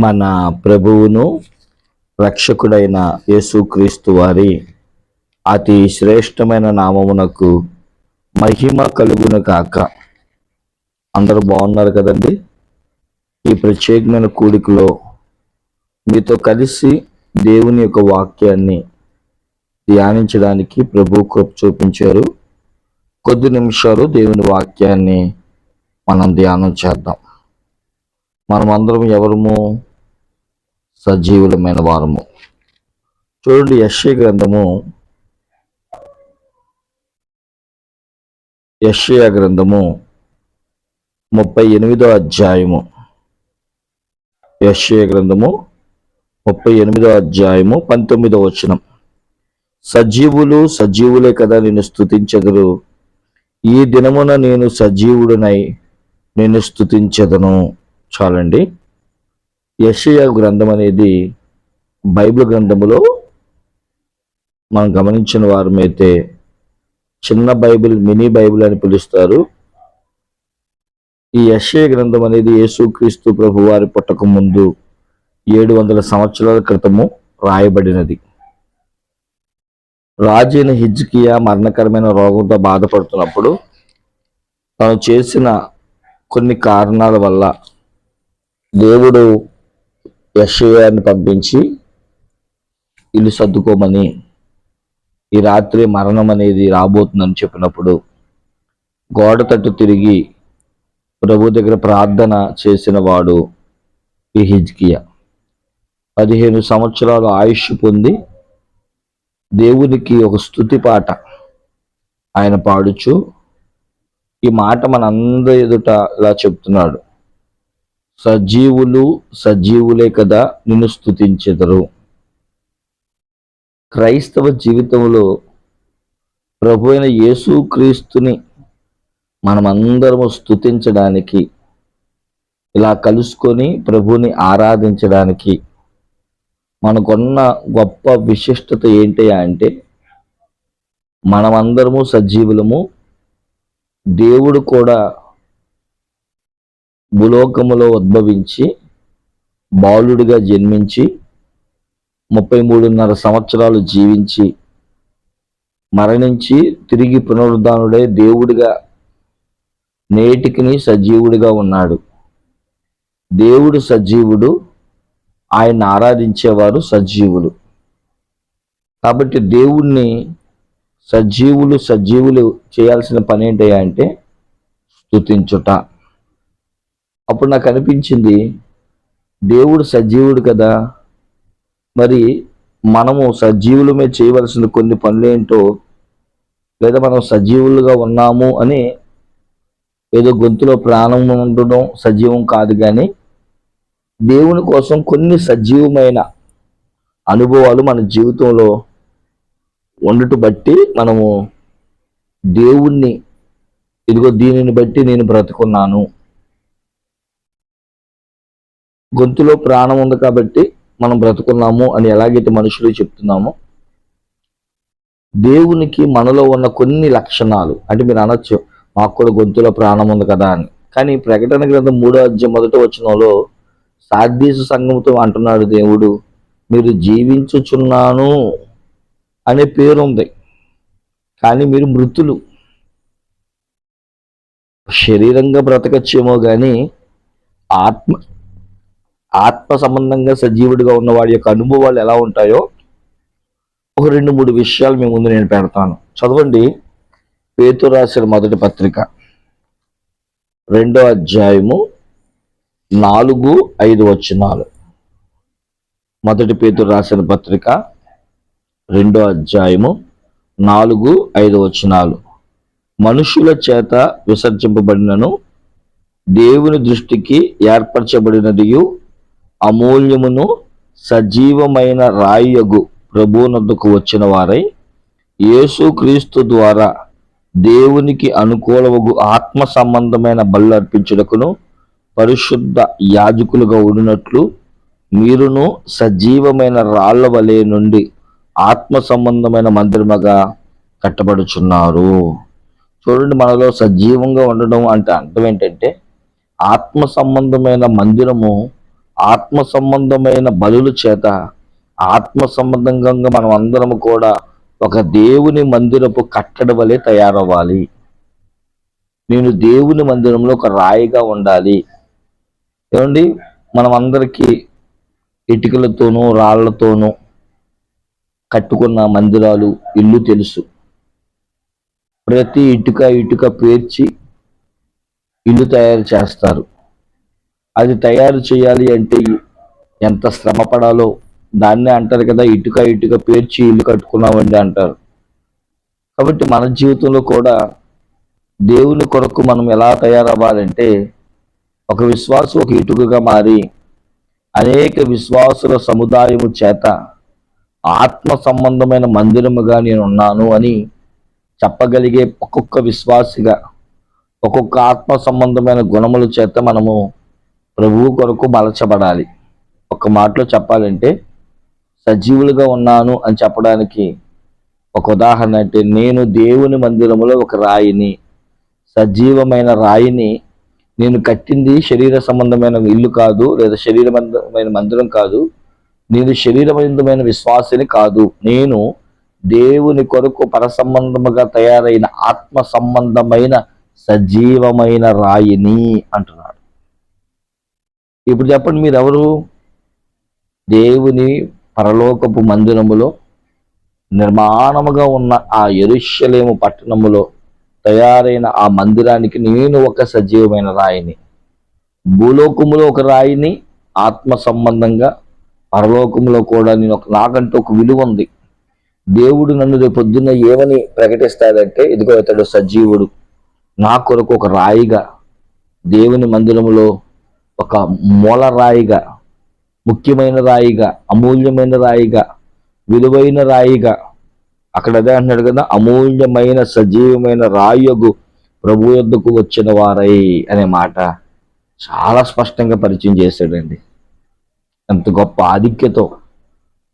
మన ప్రభువును రక్షకుడైన యేసుక్రీస్తు వారి అతి శ్రేష్టమైన నామమునకు మహిమ కలుగును కాక అందరూ బాగున్నారు కదండి? ఈ ప్రత్యేకమైన కూడికలో మీతో కలిసి దేవుని యొక్క వాక్యాన్ని ధ్యానించడానికి ప్రభు కృప చూపించారు. కొద్ది నిమిషాలు దేవుని వాక్యాన్ని మనం ధ్యానం చేద్దాం. మనమందరం ఎవరము? సజీవులమైన వారము. చూడండి యశ్య గ్రంథము. యశ్య గ్రంథము ముప్పై ఎనిమిదో అధ్యాయము. యశ్య గ్రంథము ముప్పై ఎనిమిదో అధ్యాయము పంతొమ్మిదో వచనం. సజీవులు సజీవులే కదా నేను స్థుతించదురు ఈ దినమున నేను సజీవుడనై నేను స్థుతించదను చాలండి. యషయ గ్రంథం అనేది బైబిల్ గ్రంథములో మనం గమనించిన వారమైతే చిన్న బైబిల్ మినీ బైబిల్ అని పిలుస్తారు. ఈ యషయ గ్రంథం అనేది యేసుక్రీస్తు ప్రభు వారి పుట్టక ముందు ఏడు వందల సంవత్సరాల క్రితము రాయబడినది. రాజైన హిజ్కియా మరణకరమైన రోగంతో బాధపడుతున్నప్పుడు తను చేసిన కొన్ని కారణాల వల్ల దేవుడు యషయాన్ని పంపించి ఇల్లు సర్దుకోమని ఈ రాత్రి మరణం అనేది రాబోతుందని చెప్పినప్పుడు గోడ తట్టు తిరిగి ప్రభు దగ్గర ప్రార్థన చేసిన వాడు ఈ హిజ్కియా. పదిహేను సంవత్సరాలు ఆయుష్ పొంది దేవునికి ఒక స్థుతి పాట ఆయన పాడుచు ఈ మాట మన అందరి ఎదుట ఇలా చెప్తున్నాడు. సజీవులు సజీవులే కదా నిన్ను స్థుతించెదరు క్రైస్తవ జీవితంలో ప్రభు అయిన యేసుక్రీస్తుని మనమందరము స్థుతించడానికి ఇలా కలుసుకొని ప్రభుని ఆరాధించడానికి మనకున్న గొప్ప విశిష్టత ఏంటి అంటే మనమందరము సజీవులము దేవుడు కూడా భూలోకములో ఉద్భవించి బాలుడిగా జన్మించి ముప్పై మూడున్నర సంవత్సరాలు జీవించి మరణించి తిరిగి పునరుద్ధానుడే దేవుడిగా నేటికిని సజీవుడిగా ఉన్నాడు. దేవుడు సజీవుడు ఆయన ఆరాధించేవారు సజీవులు. కాబట్టి దేవుణ్ణి సజీవులు సజీవులు చేయాల్సిన పని ఏంటయ్యా అంటే అప్పుడు నాకు అనిపించింది దేవుడు సజీవుడు కదా. మరి మనము సజీవులమే చేయవలసిన కొన్ని పనులేంటో లేదా మనం సజీవులుగా ఉన్నాము అని ఏదో గొంతులో ప్రాణం ఉండడం సజీవం కాదు కానీ దేవుని కోసం కొన్ని సజీవమైన అనుభవాలు మన జీవితంలో ఉండటం బట్టి మనము దేవుణ్ణి ఇదిగో దీనిని బట్టి నేను బ్రతుకున్నాను. గొంతులో ప్రాణం ఉంది కాబట్టి మనం బ్రతుకున్నాము అని ఎలాగైతే మనుషులు చెప్తున్నామో దేవునికి మనలో ఉన్న కొన్ని లక్షణాలు అంటే మీరు అనొచ్చు మాకు కూడా గొంతులో ప్రాణం ఉంది కదా అని. కానీ ప్రకటన గ్రంథం మూడో అధ్యాయం మొదట వచనంలో సాధ్యసు సంఘంతో అంటున్నాడు దేవుడు మీరు జీవించుచున్నాను అనే పేరు ఉంది. కానీ మీరు మృతులు. శరీరంగా బ్రతకచ్చేమో కానీ ఆత్మ ఆత్మ సంబంధంగా సజీవుడిగా ఉన్న వాడి యొక్క అనుభవాలు ఎలా ఉంటాయో ఒక రెండు మూడు విషయాలు మీ ముందు నేను పెడతాను. చదవండి. పేతు రాసిన మొదటి పత్రిక. రెండో అధ్యాయము నాలుగు ఐదు వచనాలు. మొదటి పేతురు రాసిన పత్రిక రెండో అధ్యాయము నాలుగు ఐదు వచనాలు. మనుషుల చేత విసర్జింపబడినను దేవుని దృష్టికి ఏర్పరచబడినదియు అమూల్యమును సజీవమైన రాయగు ప్రభునద్దుకు వచ్చిన వారై యేసుక్రీస్తు ద్వారా దేవునికి అనుకూలవగు ఆత్మ సంబంధమైన బలు అర్పించుటకును పరిశుద్ధ యాజకులుగా ఉండినట్లు మీరును సజీవమైన రాళ్ళ వలె నుండి ఆత్మ సంబంధమైన మందిరముగా కట్టబడుచున్నారు. చూడండి మనలో సజీవంగా ఉండడం అంటే అర్థం ఏంటంటే ఆత్మ సంబంధమైన మందిరము ఆత్మ సంబంధమైన బలుల చేత ఆత్మ సంబంధంగా మనం అందరము కూడా ఒక దేవుని మందిరపు కట్టడ వలె తయారవ్వాలి. నేను దేవుని మందిరంలో ఒక రాయిగా ఉండాలి. ఏమండి? మనం అందరికీ ఇటుకలతోనూ రాళ్ళతోనూ కట్టుకున్న మందిరాలు ఇల్లు తెలుసు. ప్రతి ఇటుక ఇటుక పేర్చి ఇల్లు తయారు చేస్తారు. అది తయారు చేయాలి అంటే ఎంత శ్రమ పడాలో దాన్నే అంటారు కదా ఇటుక ఇటుక పేర్చి ఇల్లు కట్టుకున్నామండి అంటారు. కాబట్టి మన జీవితంలో కూడా దేవుని కొరకు మనం ఎలా తయారవ్వాలంటే ఒక విశ్వాసం ఒక ఇటుకగా మారి అనేక విశ్వాసుల సముదాయము చేత ఆత్మ సంబంధమైన మందిరముగా నేను ఉన్నాను అని చెప్పగలిగే ఒక్కొక్క విశ్వాసిగా ఒక్కొక్క ఆత్మ సంబంధమైన గుణముల చేత మనము ప్రభువు కొరకు బలచబడాలి ఒక మాటలో చెప్పాలంటే సజీవులుగా ఉన్నాను అని చెప్పడానికి ఒక ఉదాహరణ అంటే నేను దేవుని మందిరములో ఒక రాయిని సజీవమైన రాయిని నేను కట్టింది శరీర సంబంధమైన ఇల్లు కాదు లేదా శరీరమైన మందిరం కాదు నేను శరీరబంధమైన విశ్వాసిని కాదు. నేను దేవుని కొరకు పరసంబంధముగా తయారైన ఆత్మ సంబంధమైన సజీవమైన రాయిని అంటున్నాను ఇప్పుడు చెప్పండి మీరు ఎవరు దేవుని పరలోకపు మందిరములో నిర్మాణముగా ఉన్న ఆ ఎరుషలేము పట్టణములో తయారైన ఆ మందిరానికి నేను ఒక సజీవమైన రాయిని. భూలోకములో ఒక రాయిని ఆత్మ సంబంధంగా పరలోకంలో కూడా నేను ఒక నాకంటూ ఒక విలువ ఉంది. దేవుడు నన్ను రేపు పొద్దున్న ఏమని ప్రకటిస్తాడంటే ఇదిగో ఇతడు సజీవుడు నా కొరకు ఒక రాయిగా దేవుని మందిరములో ఒక మూల రాయిగా ముఖ్యమైన రాయిగా అమూల్యమైన రాయిగా విలువైన రాయిగా. అక్కడ అదే అంటున్నాడు కదా అమూల్యమైన సజీవమైన రాయగు ప్రభు యొద్దకు వచ్చిన వారై అనే మాట చాలా స్పష్టంగా పరిచయం చేశాడండి. ఎంత గొప్ప ఆధిక్యతో.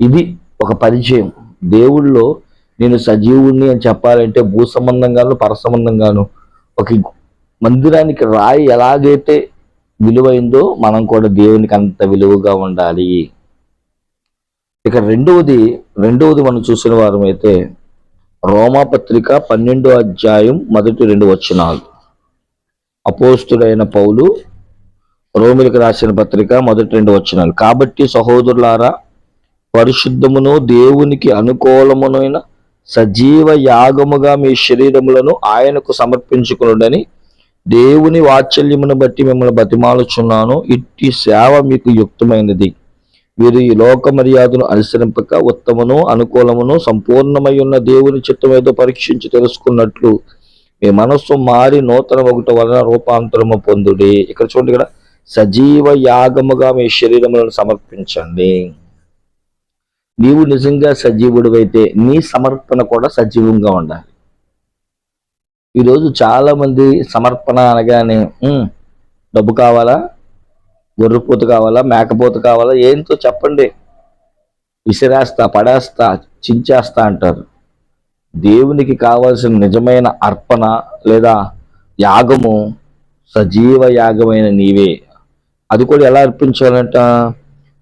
ఇది ఒక పరిచయం. దేవుళ్ళో నేను సజీవుణ్ణి అని చెప్పాలంటే భూ సంబంధంగాను పర సంబంధంగాను ఒక మందిరానికి రాయి ఎలాగైతే విలువైందో మనం కూడా దేవునికి అంత విలువగా ఉండాలి. ఇక రెండవది రెండవది మనం చూసిన వారం అయితే రోమా పత్రిక పన్నెండో అధ్యాయం మొదటి రెండు వచనాలు. అపోస్తుడైన పౌలు రోమిలకు రాసిన పత్రిక మొదటి రెండు వచనాలు. కాబట్టి సహోదరులారా పరిశుద్ధమును దేవునికి అనుకూలమునైన సజీవ యాగముగా మీ శరీరములను ఆయనకు సమర్పించుకునుడని దేవుని వాత్సల్యమును బట్టి మిమ్మల్ని బతిమాలుచున్నాను. ఇట్టి సేవ మీకు యుక్తమైనది. వీరు ఈ లోక మర్యాదను అనుసరింపక ఉత్తమను అనుకూలమును సంపూర్ణమై ఉన్న దేవుని చిత్తం ఏదో పరీక్షించి తెలుసుకున్నట్లు మీ మనస్సు మారి నూతన ఒకటి వలన రూపాంతరము పొందుడి. ఇక్కడ చూడండి ఇక్కడ సజీవ యాగముగా మీ శరీరములను సమర్పించండి. నీవు నిజంగా సజీవుడివైతే నీ సమర్పణ కూడా సజీవంగా ఉండాలి. ఈరోజు చాలా మంది సమర్పణ అనగానే డబ్బు కావాలా? గొర్రెపోత కావాలా? మేకపోత కావాలా? ఏంటో చెప్పండి. విసిరేస్తా పడేస్తా చించేస్తా అంటారు. దేవునికి కావాల్సిన నిజమైన అర్పణ లేదా యాగము సజీవ యాగమైన నీవే. అది కూడా ఎలా అర్పించాలంట?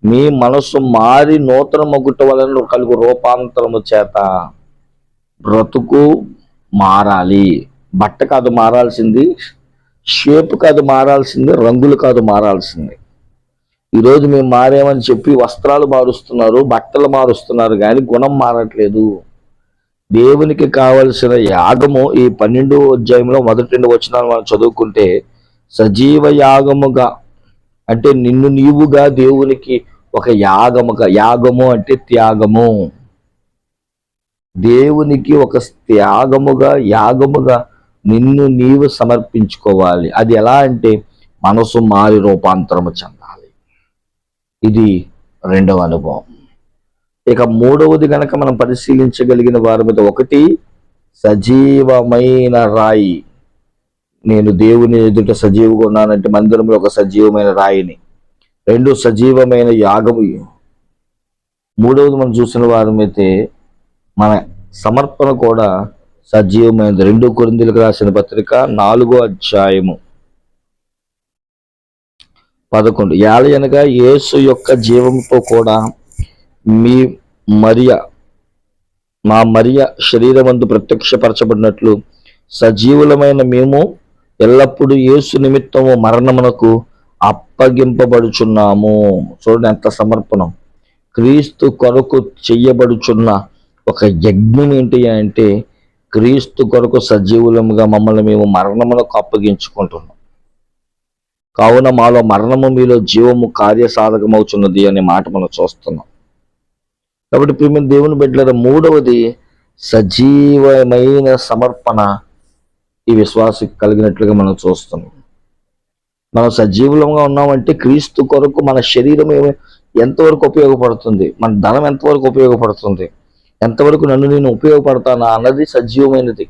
మీ మనస్సు మారి నూతన మొగుట వలన కలుగు రూపాంతరము చేత బ్రతుకు మారాలి. బట్ట కాదు మారాల్సింది షేప్ కాదు మారాల్సింది రంగులు కాదు మారాల్సింది. ఈరోజు మేము మారామని చెప్పి వస్త్రాలు మారుస్తున్నారు బట్టలు మారుస్తున్నారు కానీ గుణం మారట్లేదు. దేవునికి కావలసిన యాగము ఈ పన్నెండు అధ్యాయంలో మొదటి రెండు వచనాలు మనం చదువుకుంటే సజీవ యాగముగా అంటే నిన్ను నీవుగా దేవునికి ఒక యాగముగా యాగము అంటే త్యాగము. దేవునికి ఒక త్యాగముగా యాగముగా నిన్ను నీవు సమర్పించుకోవాలి. అది ఎలా అంటే మనసు మారి రూపాంతరము చెందాలి. ఇది రెండవ అనుభవం. ఇక మూడవది గనక మనం పరిశీలించగలిగిన వారి మీద ఒకటి సజీవమైన రాయి. నేను దేవుని ఎదుట సజీవుగా ఉన్నానంటే మందిరంలో ఒక సజీవమైన రాయిని. రెండు సజీవమైన యాగము. మూడవది మనం చూసిన వారమైతే మన సమర్పణ కూడా సజీవమైన రెండు కొరిందులకు రాసిన పత్రిక నాలుగో అధ్యాయము. పదకొండు. ఏళ్ళ అనగా యేసు యొక్క జీవంతో కూడా మీ మరియ మా మరియ శరీరమందు ప్రత్యక్షపరచబడినట్లు సజీవులమైన మేము ఎల్లప్పుడూ యేసు నిమిత్తము మరణమునకు అప్పగింపబడుచున్నాము. చూడండి ఎంత సమర్పణం. క్రీస్తు కొరకు చెయ్యబడుచున్న ఒక యజ్ఞం ఏంటి అంటే క్రీస్తు కొరకు సజీవులముగా మమ్మల్ని మేము మరణములకు అప్పగించుకుంటున్నాం. కావున మాలో మరణము మీలో జీవము కార్యసాధకమవుతున్నది అనే మాట మనం చూస్తున్నాం. కాబట్టి మేము దేవుని బిడ్డల మూడవది సజీవమైన సమర్పణ ఈ విశ్వాసం కలిగినట్లుగా మనం చూస్తున్నాం. మనం సజీవులంగా ఉన్నామంటే క్రీస్తు కొరకు మన శరీరం ఎంతవరకు ఉపయోగపడుతుంది? మన ధనం ఎంతవరకు ఉపయోగపడుతుంది? ఎంతవరకు నన్ను నేను ఉపయోగపడతానా అన్నది సజీవమైనది.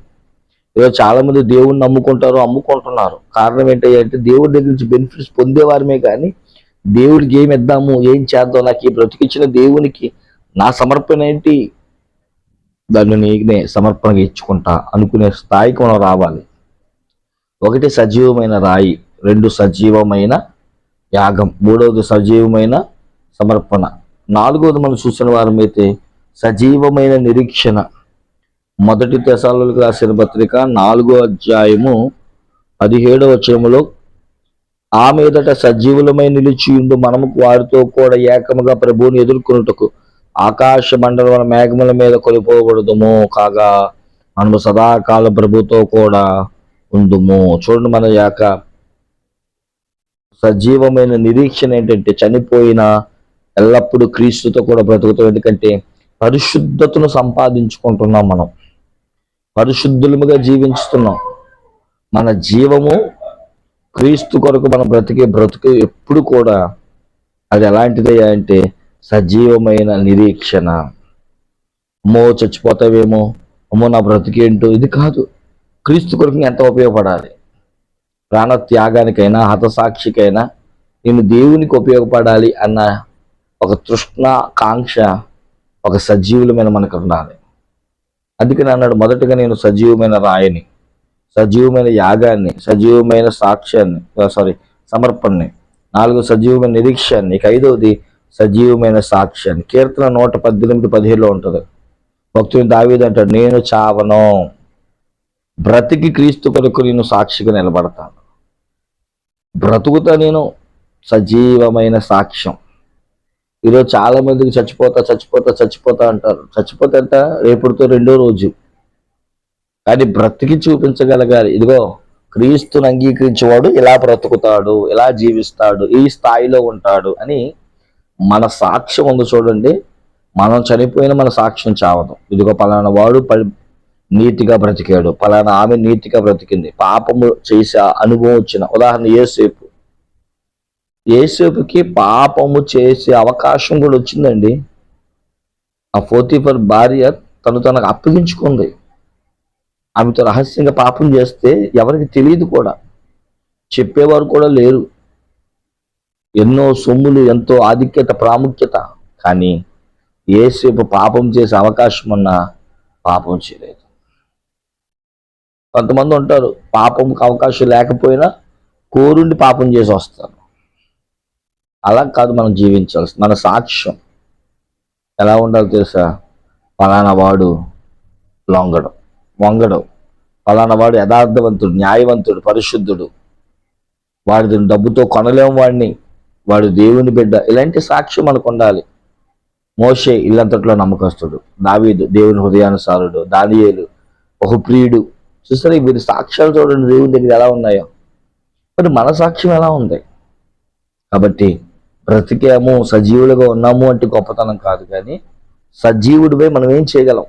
ఈరోజు చాలా మంది దేవుణ్ణి నమ్ముకుంటారు అమ్ముకుంటున్నారు. కారణం ఏంటంటే దేవుడి దగ్గర నుంచి బెనిఫిట్స్ పొందేవారమే కానీ దేవుడికి ఏమి ఇద్దాము ఏం చేద్దాం నాకు ఈ బ్రతికిచ్చిన దేవునికి నా సమర్పణ ఏంటి? దాన్ని నేనే సమర్పణగా ఇచ్చుకుంటా అనుకునే స్థాయికి మనం రావాలి. ఒకటి సజీవమైన రాయి రెండు సజీవమైన యాగం మూడవది సజీవమైన సమర్పణ. నాలుగవది మనం చూసిన వారమైతే సజీవమైన నిరీక్షణ. మొదటి తెసాలకు రాసిన పత్రిక నాలుగో అధ్యాయము పదిహేడవ వచనములో ఆ మీదట సజీవులమై నిలిచియుండు మనము వారితో కూడా ఏకముగా ప్రభువుని ఎదుర్కొనుటకు ఆకాశ మండలం మేఘముల మీద కొలిపోబడదుము కాగా మనము సదాకాల ప్రభుతో కూడా ఉండుము. చూడండి మన యొక్క సజీవమైన నిరీక్షణ ఏంటంటే చనిపోయిన ఎల్లప్పుడూ క్రీస్తుతో కూడా బ్రతుకుతాం. ఎందుకంటే పరిశుద్ధతను సంపాదించుకుంటున్నాం మనం. పరిశుద్ధులముగా జీవించుతున్నాం. మన జీవము క్రీస్తు కొరకు మనం బ్రతికే బ్రతుకు ఎప్పుడు కూడా అది ఎలాంటిది అంటే సజీవమైన నిరీక్షణ. అమ్మో చచ్చిపోతావేమో? అమ్మో నా బ్రతికేంటో ఇది కాదు. క్రీస్తు కొరకు ఎంత ఉపయోగపడాలి? ప్రాణ త్యాగానికైనా హతసాక్షికైనా నేను దేవునికి ఉపయోగపడాలి అన్న ఒక తృష్ణ కాంక్ష ఒక సజీవులమైన మనకు ఉండాలి అందుకని అన్నాడు మొదటగా నేను సజీవమైన రాయిని సజీవమైన యాగాన్ని సజీవమైన సాక్ష్యాన్ని సారీ సమర్పణని నాలుగు సజీవమైన నిరీక్షాన్ని ఇక ఐదవది సజీవమైన సాక్ష్యాన్ని. కీర్తన నూట పద్దెనిమిది పదిహేడులో ఉంటుంది. భక్తుని దావీదు అంటాడు నేను చావను. బ్రతికి క్రీస్తు కొరకు నేను సాక్షిగా నిలబడతాను. బ్రతుకుతా నేను సజీవమైన సాక్ష్యం. ఈరోజు చాలా మందికి చచ్చిపోతా చచ్చిపోతా చచ్చిపోతా అంటారు. చచ్చిపోతే అంట రేపుడితో రెండో రోజు. కానీ బ్రతికి చూపించగలగాలి. ఇదిగో క్రీస్తుని అంగీకరించేవాడు ఇలా బ్రతుకుతాడు ఇలా జీవిస్తాడు ఈ స్థాయిలో ఉంటాడు అని మన సాక్ష్యం ఉంది చూడండి. మనం చనిపోయిన మన సాక్ష్యం చావదు. ఇదిగో పలానా వాడు ప- నీతిగా బ్రతికాడు. పలానా ఆమె నీతిగా బ్రతికింది. పాపము చేసే అనుభవం వచ్చిన. ఉదాహరణ ఏసేపు యేసేపుకి పాపము చేసే అవకాశం కూడా వచ్చిందండి. ఆ ఫోర్టీఫర్ భార్య తను తనకు అప్పగించుకుంది. ఆమెతో రహస్యంగా పాపం చేస్తే ఎవరికి తెలియదు కూడా. చెప్పేవారు కూడా లేరు. ఎన్నో సొమ్ములు ఎంతో ఆధిక్యత ప్రాముఖ్యత. కానీ ఏసేపు పాపం చేసే అవకాశం ఉన్నా పాపం చేయలేదు. కొంతమంది ఉంటారు పాపంకి అవకాశం లేకపోయినా కోరుండి పాపం చేసి వస్తారు. అలా కాదు మనం జీవించాల్సి మన సాక్ష్యం. ఎలా ఉండాలో తెలుసా? పలానా వాడు లొంగడం. వంగడం. పలానా వాడు యథార్థవంతుడు న్యాయవంతుడు పరిశుద్ధుడు. వాడి డబ్బుతో కొనలేము వాడిని. వాడు దేవుని బిడ్డ. ఇలాంటి సాక్ష్యం మనకు ఉండాలి. మోషే ఇల్లంతట్లో నమ్మకస్తుడు. దావీదు దేవుని హృదయానుసారుడు. దానియేలు బహుప్రియుడు. చూసారా వీరి సాక్ష్యాలు చూడండి దేవుని దగ్గర ఎలా ఉన్నాయో. మరి మన సాక్ష్యం ఎలా ఉంది? కాబట్టి బ్రతికాము సజీవులుగా ఉన్నాము అంటే గొప్పతనం కాదు కానీ సజీవుడిపై మనం ఏం చేయగలం?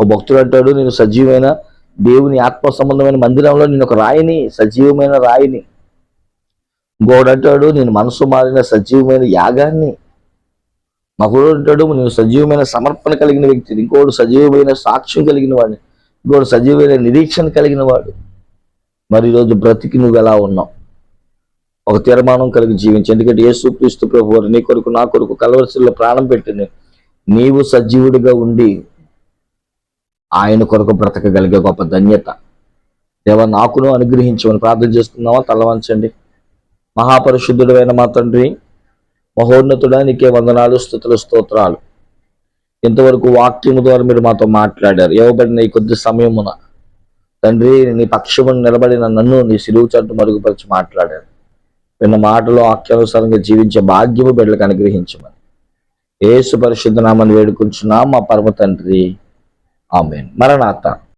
ఓ భక్తుడు అంటాడు నేను సజీవమైన దేవుని ఆత్మ సంబంధమైన మందిరంలో నేను ఒక రాయిని సజీవమైన రాయిని. ఇంకోడు అంటాడు నేను మనసు మారిన సజీవమైన యాగాన్ని. మగుడు అంటాడు నేను సజీవమైన సమర్పణ కలిగిన వ్యక్తిని. ఇంకోడు సజీవమైన సాక్ష్యం కలిగిన వాడిని. ఇంకోడు సజీవమైన నిరీక్షణ కలిగిన వాడు. మరి ఈరోజు బ్రతికి నువ్వు ఎలా ఉన్నావు? ఒక తీర్మానం కలిగి జీవించి ఎందుకంటే యేసు క్రీస్తు ప్రభు నీ కొరకు నా కొరకు కలవరిశిలో ప్రాణం పెట్టింది. నీవు సజీవుడిగా ఉండి ఆయన కొరకు బ్రతకగలిగే గొప్ప ధన్యత. దేవ నాకును అనుగ్రహించమని ప్రార్థన చేస్తున్నావా? తలవంచండి. మహాపరిశుద్ధుడైన మా తండ్రి మహోన్నతుడా నీకే వందనాలు స్థుతుల స్తోత్రాలు. ఇంతవరకు వాక్యము ద్వారా మీరు మాతో మాట్లాడారు. ఇవ్వబడిన ఈ కొద్ది సమయమున తండ్రి నీ పక్షమును నిలబడిన నన్ను నీ సిరువు చట్టు మరుగుపరిచి మాట్లాడారు. విన్న మాటలో వాక్యానుసారంగా జీవించే భాగ్యము బిడ్డలకు అనుగ్రహించమని. ఏసు పరిశుద్ధ నామని మా పరమ తండ్రి. ఆమె మరణాత.